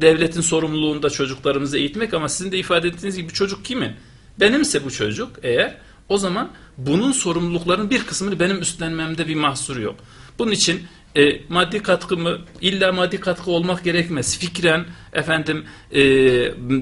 devletin sorumluluğunda çocuklarımızı eğitmek ama sizin de ifade ettiğiniz gibi çocuk kimin? Benimse bu çocuk eğer o zaman bunun sorumluluklarının bir kısmını benim üstlenmemde bir mahsur yok. Bunun için e, maddi katkı mı illa maddi katkı olmak gerekmez. Fikren efendim e,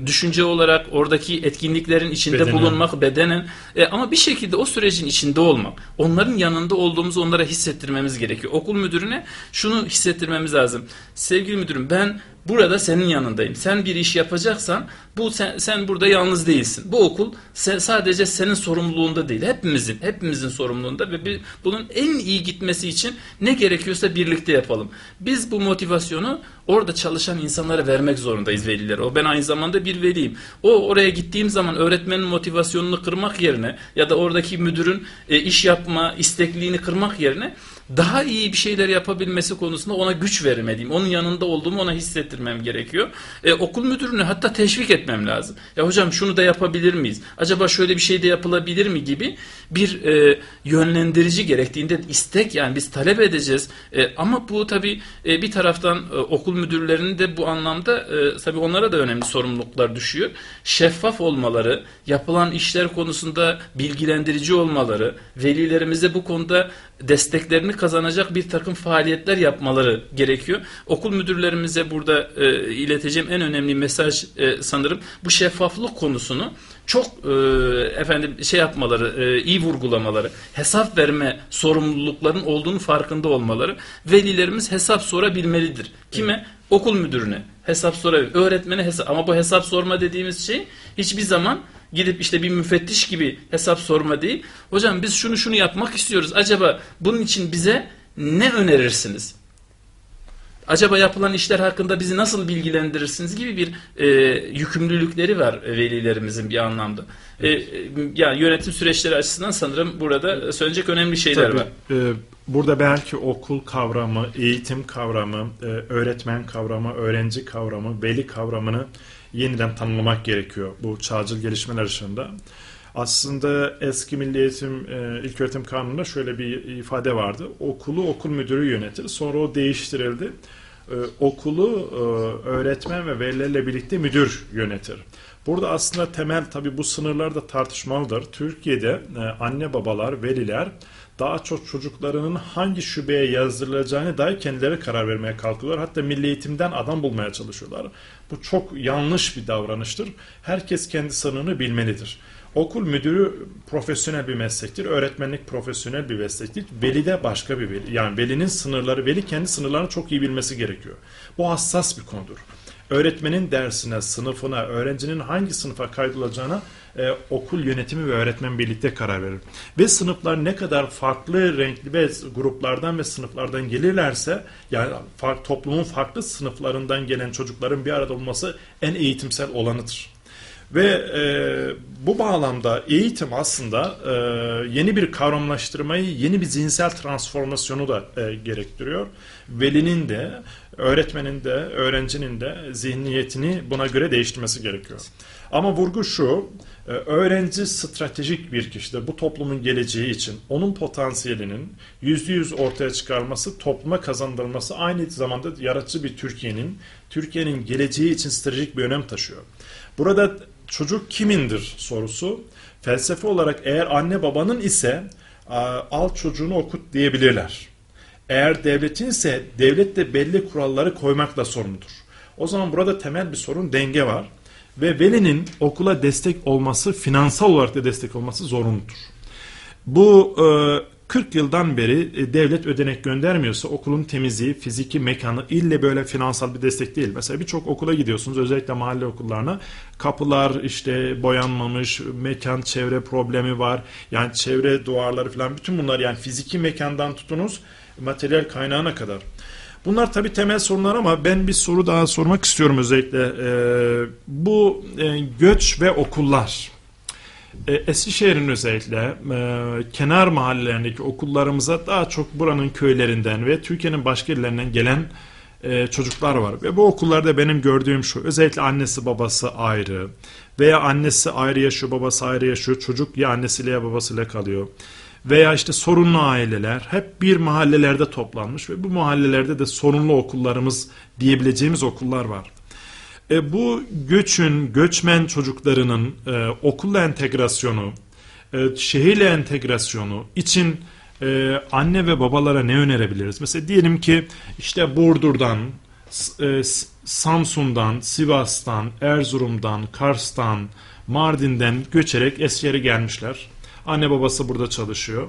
düşünce olarak oradaki etkinliklerin içinde bedenen. bulunmak bedenen e, ama bir şekilde o sürecin içinde olmak. Onların yanında olduğumuzu onlara hissettirmemiz gerekiyor. Okul müdürüne şunu hissettirmemiz lazım. Sevgili müdürüm ben burada senin yanındayım. Sen bir iş yapacaksan bu sen, sen burada yalnız değilsin. Bu okul sen, sadece senin sorumluluğunda değil. Hepimizin, hepimizin sorumluluğunda ve bir, bunun en iyi gitmesi için ne gerekiyorsa birlikte yapalım. Biz bu motivasyonu orada çalışan insanlara vermek zorundayız velilere. O ben aynı zamanda bir veliyim. O oraya gittiğim zaman öğretmenin motivasyonunu kırmak yerine ya da oradaki müdürün e, iş yapma istekliğini kırmak yerine daha iyi bir şeyler yapabilmesi konusunda ona güç vermeliyim. Onun yanında olduğumu ona hissettirmem gerekiyor. E, okul müdürünü hatta teşvik etmem lazım. Ya hocam şunu da yapabilir miyiz? Acaba şöyle bir şey de yapılabilir mi gibi bir e, yönlendirici gerektiğinde istek yani biz talep edeceğiz. E, ama bu tabi e, bir taraftan e, okul müdürlerinin de bu anlamda e, tabi onlara da önemli sorumluluklar düşüyor. Şeffaf olmaları, yapılan işler konusunda bilgilendirici olmaları, velilerimize bu konuda desteklerini kazanacak bir takım faaliyetler yapmaları gerekiyor. Okul müdürlerimize burada e, ileteceğim en önemli mesaj e, sanırım bu şeffaflık konusunu çok e, efendim şey yapmaları, e, iyi vurgulamaları, hesap verme sorumlulukların olduğunu farkında olmaları. Velilerimiz hesap sorabilmelidir. Kime? Evet. Okul müdürüne hesap sorabilir. Öğretmene hesap. Ama bu hesap sorma dediğimiz şey hiçbir zaman gidip işte bir müfettiş gibi hesap sorma değil. Hocam biz şunu şunu yapmak istiyoruz. Acaba bunun için bize ne önerirsiniz? Acaba yapılan işler hakkında bizi nasıl bilgilendirirsiniz gibi bir e, yükümlülükleri var velilerimizin bir anlamda. E, evet. E, yani yönetim süreçleri açısından sanırım burada söyleyecek önemli şeyler Tabii, var. E, burada belki okul kavramı, eğitim kavramı, e, öğretmen kavramı, öğrenci kavramı, veli kavramını yeniden tanımlamak gerekiyor bu çağcıl gelişmeler ışığında. Aslında eski Milli Eğitim e, İlköğretim Kanunu'nda şöyle bir ifade vardı. Okulu okul müdürü yönetir. Sonra o değiştirildi. E, okulu e, öğretmen ve velilerle birlikte müdür yönetir. Burada aslında temel tabii bu sınırlar da tartışmalıdır. Türkiye'de e, anne babalar, veliler daha çok çocuklarının hangi şubeye yazdırılacağını dair kendileri karar vermeye kalkıyorlar. Hatta milli eğitimden adam bulmaya çalışıyorlar. Bu çok yanlış bir davranıştır. Herkes kendi sınırını bilmelidir. Okul müdürü profesyonel bir meslektir. Öğretmenlik profesyonel bir meslektir. Veli de başka bir veli. Yani velinin sınırları, veli kendi sınırlarını çok iyi bilmesi gerekiyor. Bu hassas bir konudur. Öğretmenin dersine, sınıfına, öğrencinin hangi sınıfa kaydolacağına e, okul yönetimi ve öğretmen birlikte karar verir. Ve sınıflar ne kadar farklı renkli ve gruplardan ve sınıflardan gelirlerse yani toplumun farklı sınıflarından gelen çocukların bir arada olması en eğitimsel olanıdır. Ve e, bu bağlamda eğitim aslında e, yeni bir kavramlaştırmayı, yeni bir zihinsel transformasyonu da e, gerektiriyor. Velinin de, öğretmenin de, öğrencinin de zihniyetini buna göre değiştirmesi gerekiyor. Ama vurgu şu, e, öğrenci stratejik bir kişidir. Bu toplumun geleceği için onun potansiyelinin yüzde yüz ortaya çıkarması, topluma kazandırılması aynı zamanda yaratıcı bir Türkiye'nin, Türkiye'nin geleceği için stratejik bir önem taşıyor. Burada çocuk kimindir sorusu felsefe olarak eğer anne babanın ise al çocuğunu okut diyebilirler. Eğer devletin ise devlet de belli kuralları koymakla sorumludur. O zaman burada temel bir sorun denge var ve velinin okula destek olması, finansal olarak da destek olması zorunludur. Bu e, 40 yıldan beri e, devlet ödenek göndermiyorsa okulun temizliği, fiziki mekanı ille böyle finansal bir destek değil. Mesela birçok okula gidiyorsunuz özellikle mahalle okullarına. Kapılar işte boyanmamış, mekan çevre problemi var. Yani çevre duvarları falan bütün bunlar yani fiziki mekandan tutunuz materyal kaynağına kadar. Bunlar tabii temel sorunlar ama ben bir soru daha sormak istiyorum özellikle. Ee, bu e, göç ve okullar. E, Eskişehir'in özellikle e, kenar mahallelerindeki okullarımıza daha çok buranın köylerinden ve Türkiye'nin başka yerlerinden gelen e, çocuklar var. Ve bu okullarda benim gördüğüm şu özellikle annesi babası ayrı veya annesi ayrı yaşıyor babası ayrı yaşıyor çocuk ya annesiyle ya babasıyla kalıyor. veya işte sorunlu aileler hep bir mahallelerde toplanmış ve bu mahallelerde de sorunlu okullarımız diyebileceğimiz okullar var. E, bu göçün, göçmen çocuklarının e, okulla entegrasyonu, e, şehirle entegrasyonu için e, anne ve babalara ne önerebiliriz? Mesela diyelim ki işte Burdur'dan, e, Samsun'dan, Sivas'tan, Erzurum'dan, Kars'tan, Mardin'den göçerek Eskişehir'e gelmişler. Anne babası burada çalışıyor.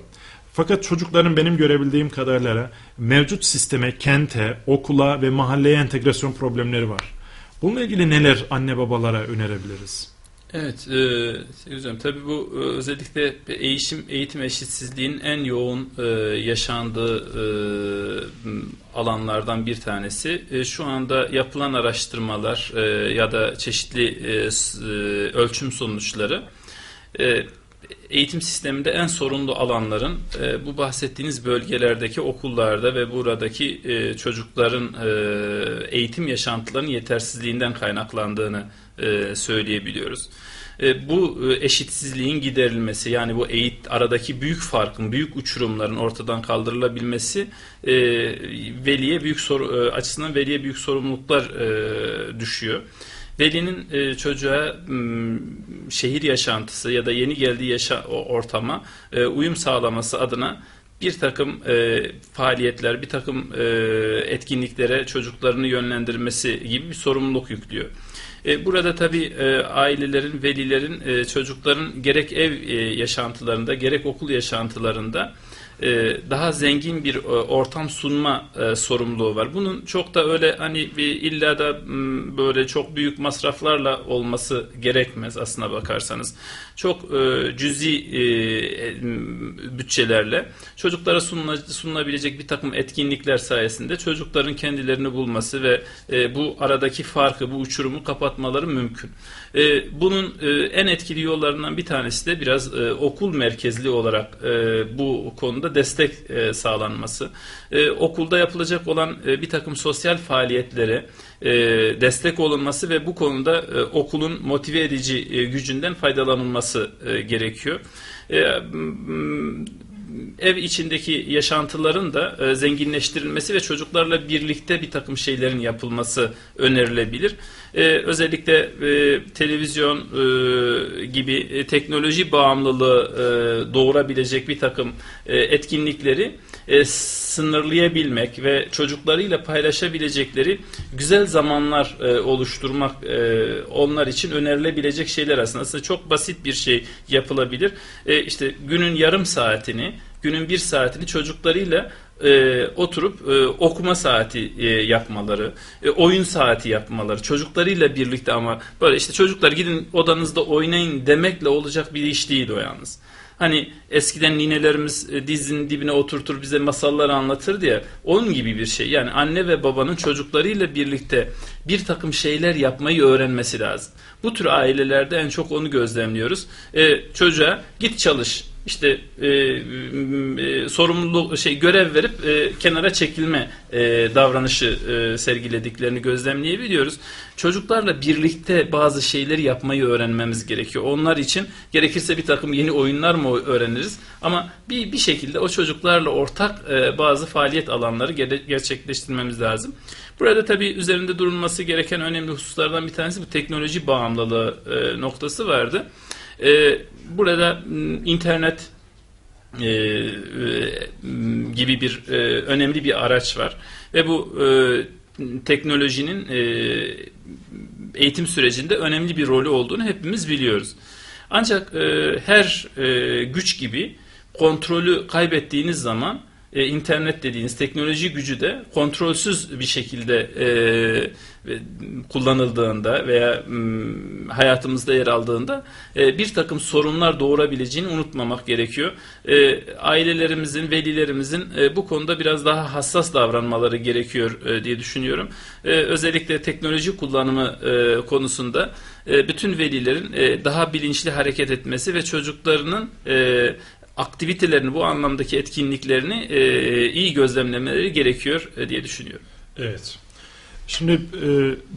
Fakat çocukların benim görebildiğim kadarıyla mevcut sisteme, kente, okula ve mahalleye entegrasyon problemleri var. Bununla ilgili neler anne babalara önerebiliriz? Evet, e, tabii bu e, özellikle eğitim eğitim eşitsizliğin en yoğun e, yaşandığı e, alanlardan bir tanesi. E, şu anda yapılan araştırmalar e, ya da çeşitli e, e, ölçüm sonuçları e, eğitim sisteminde en sorunlu alanların e, bu bahsettiğiniz bölgelerdeki okullarda ve buradaki e, çocukların e, eğitim yaşantılarının yetersizliğinden kaynaklandığını e, söyleyebiliyoruz. E, bu e, eşitsizliğin giderilmesi yani bu eğit aradaki büyük farkın, büyük uçurumların ortadan kaldırılabilmesi e, veliye büyük soru e, açısından veliye büyük sorumluluklar e, düşüyor. Velinin e, çocuğa şehir yaşantısı ya da yeni geldiği yaşa ortama e, uyum sağlaması adına bir takım e, faaliyetler, bir takım e, etkinliklere çocuklarını yönlendirmesi gibi bir sorumluluk yüklüyor. E, burada tabii e, ailelerin, velilerin, e, çocukların gerek ev e, yaşantılarında, gerek okul yaşantılarında daha zengin bir e, ortam sunma e, sorumluluğu var. Bunun çok da öyle hani bir illa da böyle çok büyük masraflarla olması gerekmez aslına bakarsanız. Çok cüzi bütçelerle çocuklara sunulabilecek bir takım etkinlikler sayesinde çocukların kendilerini bulması ve bu aradaki farkı, bu uçurumu kapatmaları mümkün. Bunun en etkili yollarından bir tanesi de biraz okul merkezli olarak bu konuda destek e, sağlanması, e, okulda yapılacak olan e, bir takım sosyal faaliyetlere destek olunması ve bu konuda okulun motive edici gücünden faydalanılması gerekiyor. Ev içindeki yaşantıların da zenginleştirilmesi ve çocuklarla birlikte bir takım şeylerin yapılması önerilebilir. E, özellikle e, televizyon e, gibi e, teknoloji bağımlılığı e, doğurabilecek bir takım e, etkinlikleri e, sınırlayabilmek ve çocuklarıyla paylaşabilecekleri güzel zamanlar e, oluşturmak e, onlar için önerilebilecek şeyler aslında. Aslında çok basit bir şey yapılabilir. E, işte günün yarım saatini, günün bir saatini çocuklarıyla e, oturup e, okuma saati e, yapmaları, e, oyun saati yapmaları, çocuklarıyla birlikte ama böyle işte çocuklar gidin odanızda oynayın demekle olacak bir iş değil o yalnız. Hani eskiden ninelerimiz e, dizinin dibine oturtur bize masallar anlatır diye onun gibi bir şey. Yani anne ve babanın çocuklarıyla birlikte bir takım şeyler yapmayı öğrenmesi lazım. Bu tür ailelerde en çok onu gözlemliyoruz. E, çocuğa git çalış, işte e, e, sorumluluk şey görev verip e, kenara çekilme e, davranışı e, sergilediklerini gözlemleyebiliyoruz. Çocuklarla birlikte bazı şeyleri yapmayı öğrenmemiz gerekiyor. Onlar için gerekirse bir takım yeni oyunlar mı öğreniriz ama bir bir şekilde o çocuklarla ortak e, bazı faaliyet alanları gerçekleştirmemiz lazım. Burada tabii üzerinde durulması gereken önemli hususlardan bir tanesi bu teknoloji bağımlılığı e, noktası vardı. E, burada internet e, e, gibi bir e, önemli bir araç var ve bu e, teknolojinin e, eğitim sürecinde önemli bir rolü olduğunu hepimiz biliyoruz. Ancak e, her e, güç gibi kontrolü kaybettiğiniz zaman e, internet dediğiniz teknoloji gücü de kontrolsüz bir şekilde e, kullanıldığında veya m, hayatımızda yer aldığında e, bir takım sorunlar doğurabileceğini unutmamak gerekiyor. E, ailelerimizin, velilerimizin e, bu konuda biraz daha hassas davranmaları gerekiyor e, diye düşünüyorum. E, özellikle teknoloji kullanımı e, konusunda e, bütün velilerin e, daha bilinçli hareket etmesi ve çocuklarının e, aktivitelerini, bu anlamdaki etkinliklerini e, iyi gözlemlemeleri gerekiyor e, diye düşünüyorum. Evet. Şimdi e,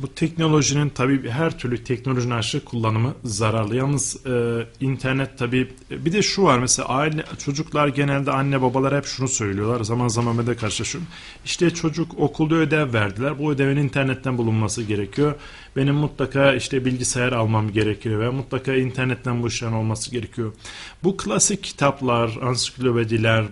bu teknolojinin tabii her türlü teknolojinin aşırı kullanımı zararlı. Yalnız e, internet tabii bir de şu var mesela aile çocuklar genelde anne babalar hep şunu söylüyorlar. Zaman zaman ben de karşılaşıyorum. İşte çocuk okulda ödev verdiler. Bu ödevin internetten bulunması gerekiyor. Benim mutlaka işte bilgisayar almam gerekiyor ve mutlaka internetten bu işlerin olması gerekiyor. Bu klasik kitaplar, ansiklopediler,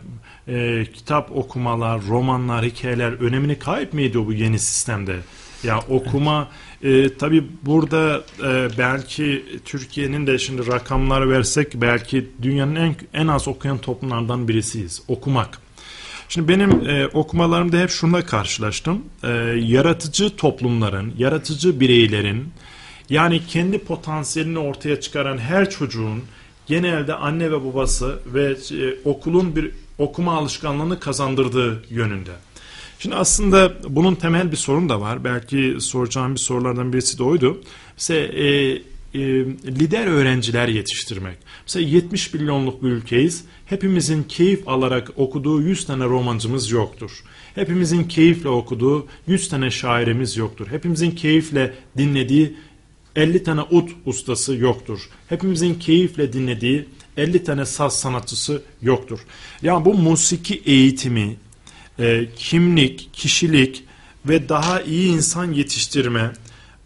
e, kitap okumalar, romanlar, hikayeler önemini kayıp mı ediyor bu yeni sistemde? Ya okuma e, tabi burada e, belki Türkiye'nin de şimdi rakamlar versek belki dünyanın en en az okuyan toplumlardan birisiyiz. Okumak. Şimdi benim e, okumalarımda hep şunla karşılaştım. E, yaratıcı toplumların, yaratıcı bireylerin yani kendi potansiyelini ortaya çıkaran her çocuğun genelde anne ve babası ve e, okulun bir okuma alışkanlığını kazandırdığı yönünde. Şimdi aslında bunun temel bir sorun da var. Belki soracağım bir sorulardan birisi de oydu. Mesela e, e, lider öğrenciler yetiştirmek. Mesela 70 milyonluk bir ülkeyiz. Hepimizin keyif alarak okuduğu 100 tane romancımız yoktur. Hepimizin keyifle okuduğu 100 tane şairimiz yoktur. Hepimizin keyifle dinlediği 50 tane ut ustası yoktur. Hepimizin keyifle dinlediği 50 tane saz sanatçısı yoktur. Yani bu musiki eğitimi, e, kimlik, kişilik ve daha iyi insan yetiştirme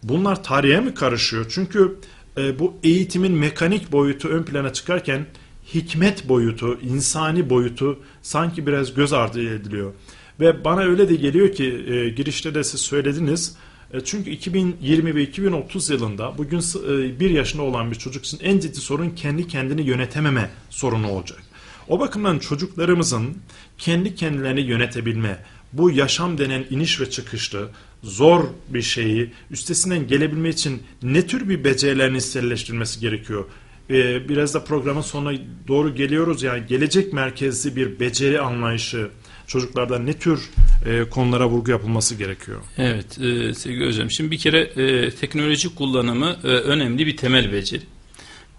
bunlar tarihe mi karışıyor? Çünkü e, bu eğitimin mekanik boyutu ön plana çıkarken hikmet boyutu, insani boyutu sanki biraz göz ardı ediliyor. Ve bana öyle de geliyor ki e, girişte de siz söylediniz. E, çünkü 2020 ve 2030 yılında bugün e, bir yaşında olan bir çocuk için en ciddi sorun kendi kendini yönetememe sorunu olacak. O bakımdan çocuklarımızın kendi kendilerini yönetebilme, bu yaşam denen iniş ve çıkışlı zor bir şeyi üstesinden gelebilme için ne tür bir becerilerini isterleştirmesi gerekiyor? Ee, biraz da programın sonuna doğru geliyoruz. Yani gelecek merkezli bir beceri anlayışı çocuklarda ne tür e, konulara vurgu yapılması gerekiyor? Evet e, sevgili hocam. Şimdi bir kere e, teknoloji kullanımı e, önemli bir temel beceri.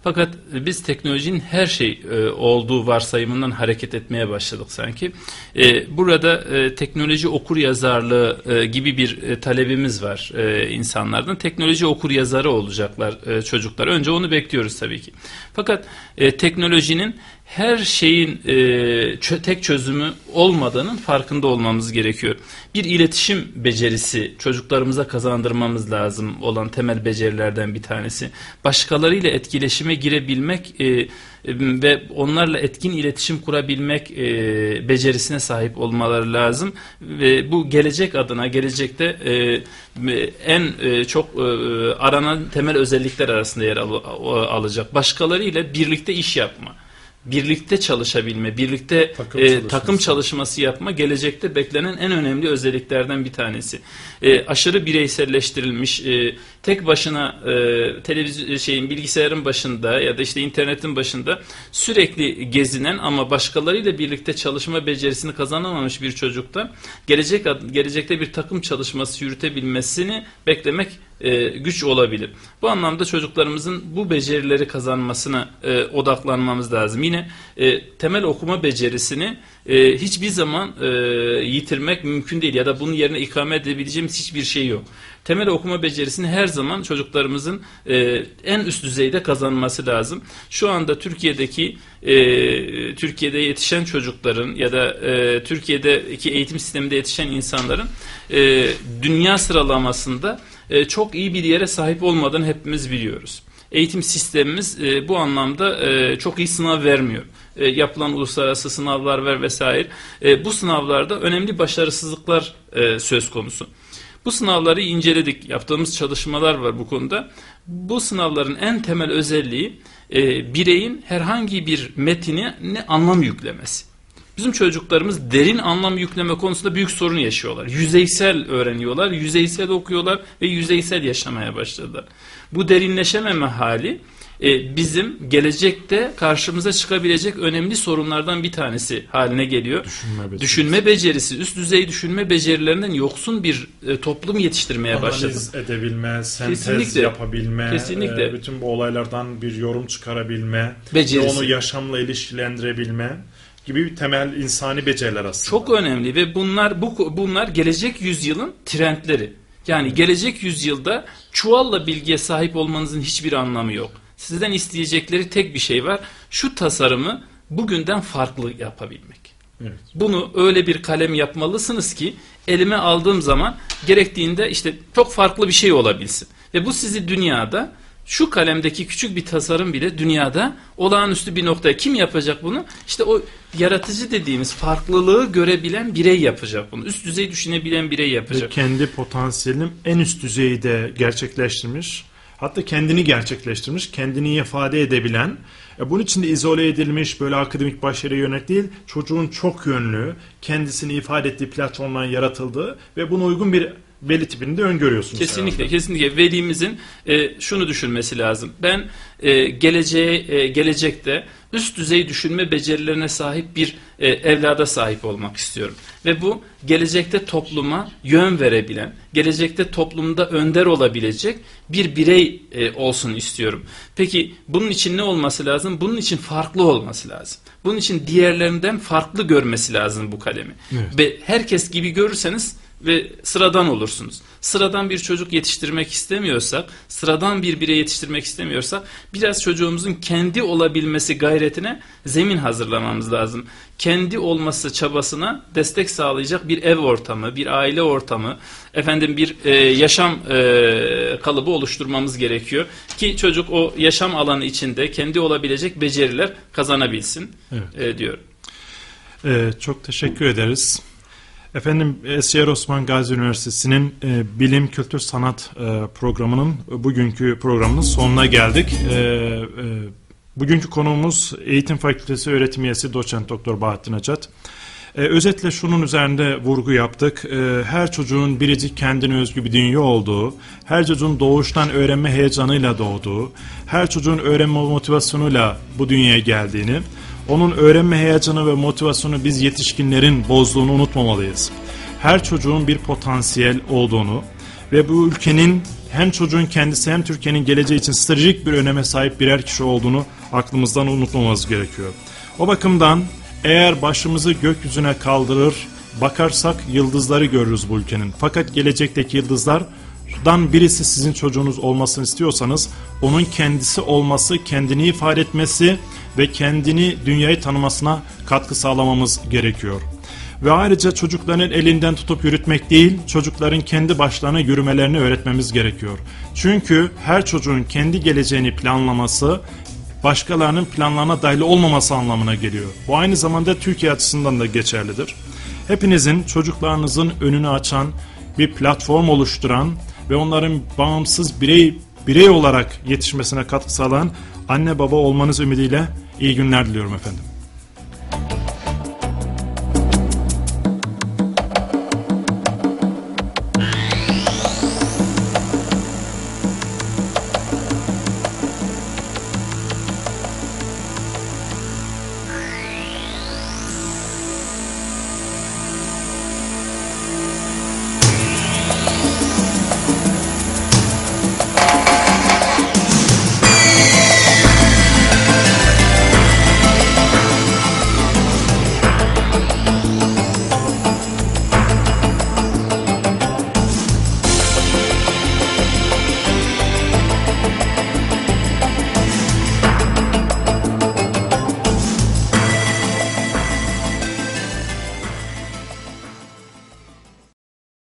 Fakat biz teknolojinin her şey e, olduğu varsayımından hareket etmeye başladık sanki. E, burada e, teknoloji okur yazarlığı e, gibi bir e, talebimiz var e, insanlardan. Teknoloji okur yazarı olacaklar e, çocuklar. Önce onu bekliyoruz tabii ki. Fakat e, teknolojinin her şeyin e, tek çözümü olmadığının farkında olmamız gerekiyor. Bir iletişim becerisi çocuklarımıza kazandırmamız lazım olan temel becerilerden bir tanesi. Başkalarıyla etkileşime girebilmek e, ve onlarla etkin iletişim kurabilmek e, becerisine sahip olmaları lazım ve bu gelecek adına gelecekte e, en e, çok e, aranan temel özellikler arasında yer al alacak. Başkalarıyla birlikte iş yapma birlikte çalışabilme, birlikte takım, e, takım çalışması yapma gelecekte beklenen en önemli özelliklerden bir tanesi. E, aşırı bireyselleştirilmiş, e, tek başına e, televizyon şeyin bilgisayarın başında ya da işte internetin başında sürekli gezinen ama başkalarıyla birlikte çalışma becerisini kazanamamış bir çocukta gelecek gelecekte bir takım çalışması yürütebilmesini beklemek e, güç olabilir. Bu anlamda çocuklarımızın bu becerileri kazanmasına e, odaklanmamız lazım. Yine e, temel okuma becerisini e, hiçbir zaman e, yitirmek mümkün değil ya da bunun yerine ikame edebileceğimiz hiçbir şey yok. Temel okuma becerisini her zaman çocuklarımızın e, en üst düzeyde kazanması lazım. Şu anda Türkiye'deki e, Türkiye'de yetişen çocukların ya da e, Türkiye'deki eğitim sisteminde yetişen insanların e, dünya sıralamasında e, çok iyi bir yere sahip olmadığını hepimiz biliyoruz. Eğitim sistemimiz e, bu anlamda e, çok iyi sınav vermiyor. Yapılan uluslararası sınavlar ver vesaire. Bu sınavlarda önemli başarısızlıklar söz konusu. Bu sınavları inceledik. Yaptığımız çalışmalar var bu konuda. Bu sınavların en temel özelliği bireyin herhangi bir metine ne anlam yüklemesi. Bizim çocuklarımız derin anlam yükleme konusunda büyük sorun yaşıyorlar. Yüzeysel öğreniyorlar, yüzeysel okuyorlar ve yüzeysel yaşamaya başladılar. Bu derinleşememe hali e, bizim gelecekte karşımıza çıkabilecek önemli sorunlardan bir tanesi haline geliyor. Düşünme becerisi, düşünme becerisi üst düzey düşünme becerilerinden yoksun bir e, toplum yetiştirmeye Analiz başladı. Analiz edebilme, sentez Kesinlikle. yapabilme, Kesinlikle. E, bütün bu olaylardan bir yorum çıkarabilme, becerisi. ve onu yaşamla ilişkilendirebilme gibi bir temel insani beceriler aslında. Çok önemli ve bunlar bu bunlar gelecek yüzyılın trendleri. Yani gelecek yüzyılda çuvalla bilgiye sahip olmanızın hiçbir anlamı yok. Sizden isteyecekleri tek bir şey var. Şu tasarımı bugünden farklı yapabilmek. Evet. Bunu öyle bir kalem yapmalısınız ki elime aldığım zaman gerektiğinde işte çok farklı bir şey olabilsin. Ve bu sizi dünyada şu kalemdeki küçük bir tasarım bile dünyada olağanüstü bir noktaya kim yapacak bunu? İşte o yaratıcı dediğimiz farklılığı görebilen birey yapacak bunu. Üst düzey düşünebilen birey Ve yapacak. kendi potansiyelini en üst düzeyde gerçekleştirmiş. Hatta kendini gerçekleştirmiş, kendini ifade edebilen, e, bunun için de izole edilmiş böyle akademik başarıya yönelik değil, çocuğun çok yönlü, kendisini ifade ettiği platformdan yaratıldığı ve buna uygun bir veli tipini de öngörüyorsunuz. Kesinlikle, herhalde. kesinlikle velimizin e, şunu düşünmesi lazım. Ben e, geleceğe e, gelecekte üst düzey düşünme becerilerine sahip bir e, evlada sahip olmak istiyorum. Ve bu gelecekte topluma yön verebilen, gelecekte toplumda önder olabilecek bir birey e, olsun istiyorum. Peki bunun için ne olması lazım? Bunun için farklı olması lazım. Bunun için diğerlerinden farklı görmesi lazım bu kalemi. Evet. Ve herkes gibi görürseniz ve sıradan olursunuz. Sıradan bir çocuk yetiştirmek istemiyorsak, sıradan bir birey yetiştirmek istemiyorsak biraz çocuğumuzun kendi olabilmesi gayretine zemin hazırlamamız lazım. Kendi olması çabasına destek sağlayacak bir ev ortamı, bir aile ortamı, efendim bir e, yaşam e, kalıbı oluşturmamız gerekiyor ki çocuk o yaşam alanı içinde kendi olabilecek beceriler kazanabilsin Evet. e, diyorum. Ee, çok teşekkür ederiz. Efendim Eskişehir Osman Gazi Üniversitesi'nin e, Bilim Kültür Sanat e, programının bugünkü programının sonuna geldik. E, e, bugünkü konuğumuz Eğitim Fakültesi öğretim üyesi doçent doktor Bahattin Acat. E, özetle şunun üzerinde vurgu yaptık. E, her çocuğun biricik kendine özgü bir dünya olduğu, her çocuğun doğuştan öğrenme heyecanıyla doğduğu, her çocuğun öğrenme motivasyonuyla bu dünyaya geldiğini, onun öğrenme heyecanı ve motivasyonu biz yetişkinlerin bozduğunu unutmamalıyız. Her çocuğun bir potansiyel olduğunu ve bu ülkenin hem çocuğun kendisi hem Türkiye'nin geleceği için stratejik bir öneme sahip birer kişi olduğunu aklımızdan unutmamamız gerekiyor. O bakımdan eğer başımızı gökyüzüne kaldırır, bakarsak yıldızları görürüz bu ülkenin. Fakat gelecekteki yıldızlardan birisi sizin çocuğunuz olmasını istiyorsanız onun kendisi olması, kendini ifade etmesi ve kendini dünyayı tanımasına katkı sağlamamız gerekiyor. Ve ayrıca çocukların elinden tutup yürütmek değil, çocukların kendi başlarına yürümelerini öğretmemiz gerekiyor. Çünkü her çocuğun kendi geleceğini planlaması, başkalarının planlarına dahil olmaması anlamına geliyor. Bu aynı zamanda Türkiye açısından da geçerlidir. Hepinizin çocuklarınızın önünü açan, bir platform oluşturan ve onların bağımsız birey birey olarak yetişmesine katkı sağlayan anne baba olmanız ümidiyle iyi günler diliyorum efendim.